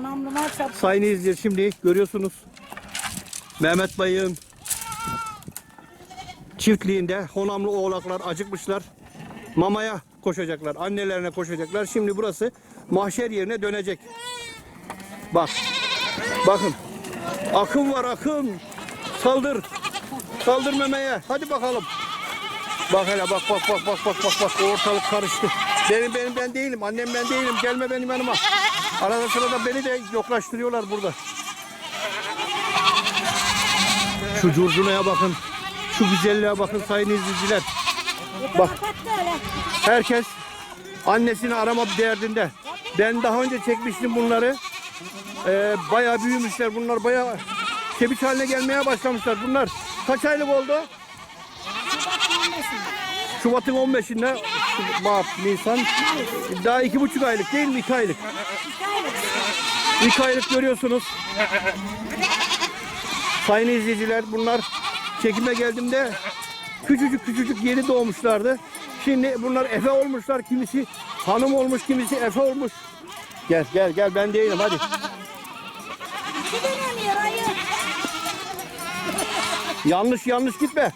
Honamlılar çok. Sayın izleyiciler şimdi görüyorsunuz. Mehmet Bay'ın çiftliğinde honamlı oğlaklar acıkmışlar. Mamaya koşacaklar. Annelerine koşacaklar. Şimdi burası mahşer yerine dönecek. Bak. Bakın. Akın var akın. Saldır. Saldır memeye. Hadi bakalım. Bak hele bak bak bak bak bak bak bak ortalık karıştı. Benim benim ben değilim. Annem ben değilim. Gelme benim yanıma. Arada sırada beni de yoklaştırıyorlar burada. Şu curcunaya bakın. Şu güzelliğe bakın sayın izleyiciler. Bak. Herkes annesini arama derdinde. Ben daha önce çekmiştim bunları. Ee, bayağı büyümüşler. Bunlar bayağı kebiç haline gelmeye başlamışlar. Bunlar kaç aylık oldu? Şubat'ın 15'inde Mart, Nisan daha iki buçuk aylık değil mi? İki aylık. İki aylık görüyorsunuz. Sayın izleyiciler bunlar çekime geldiğimde küçücük küçücük yeni doğmuşlardı. Şimdi bunlar efe olmuşlar. Kimisi hanım olmuş, kimisi efe olmuş. Gel gel gel ben değilim hadi. Yanlış yanlış gitme.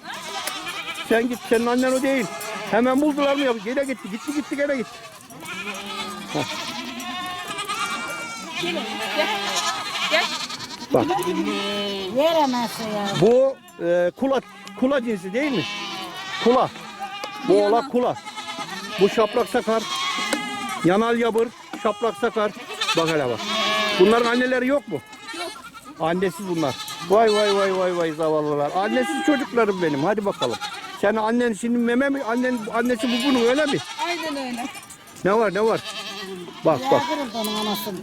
Sen git senin annen o değil. Hemen buldular mı ya? Gene gitti gitti gitti gene gitti. Bak Veremezsin ya. bu e, kula kula cinsi değil mi? Kula. Bu oğlak kula. Bu şaplak sakar. Yanal yabır, şaplak sakar. Bak hele bak. Bunların anneleri yok mu? Yok. Annesiz bunlar. Vay vay vay vay vay zavallılar. Annesiz çocuklarım benim. Hadi bakalım. Sen annen şimdi meme mi? Annen annesi bu bunun öyle mi? Aynen öyle. Ne var ne var? Bak bak. Kırıldı onun anasını.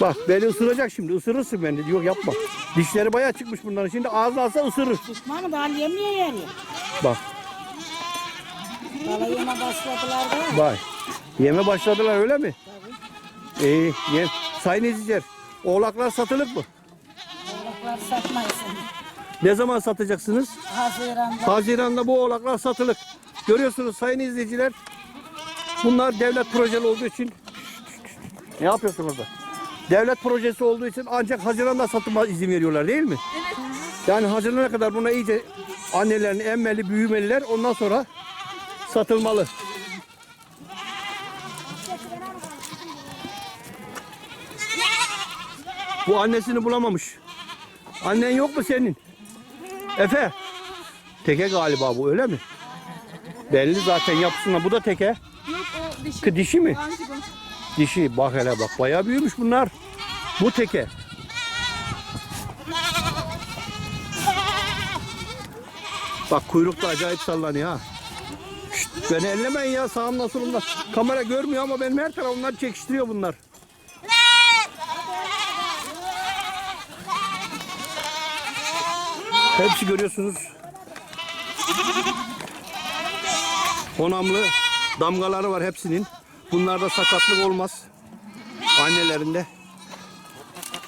Bak beni ısıracak şimdi. Isırırsın beni. Yok yapma. Dişleri bayağı çıkmış bunların. Şimdi ağzına alsa ısırır. Düşmanı da yemeye yer ya. Bak Bala yeme başladılar da. Vay. Yeme başladılar öyle mi? İyi. Yem. Sayın izleyiciler. Oğlaklar satılık mı? Oğlaklar satmayız. Ne zaman satacaksınız? Haziran'da. Haziran'da bu oğlaklar satılık. Görüyorsunuz sayın izleyiciler. Bunlar devlet projeli olduğu için ne yapıyorsunuz orada? Devlet projesi olduğu için ancak Haziran'da satıma izin veriyorlar değil mi? Yani Haziran'a kadar buna iyice annelerini emmeli, büyümeliler. Ondan sonra satılmalı. Bu annesini bulamamış. Annen yok mu senin? Efe. Teke galiba bu öyle mi? Belli zaten yapısına. Bu da teke. Yok o dişi. Kı dişi mi? Anti bu. Dişi. Bak hele bak. Bayağı büyümüş bunlar. Bu teke. Bak kuyruk da acayip sallanıyor ha. Şşt, beni ellemeyin ya sağımda solumda. Kamera görmüyor ama benim her tarafımdan çekiştiriyor bunlar. Hepsi görüyorsunuz. Honamlı damgaları var hepsinin. Bunlarda sakatlık olmaz. Annelerinde.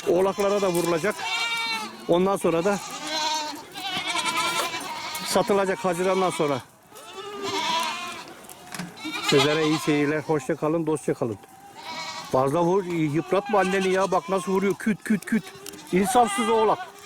Oğlaklara da vurulacak. Ondan sonra da satılacak Haziran'dan sonra. Sizlere iyi seyirler. Hoşça kalın, dostça kalın. Fazla vur, yıpratma anneni ya. Bak nasıl vuruyor. Küt küt küt. İnsafsız oğlak.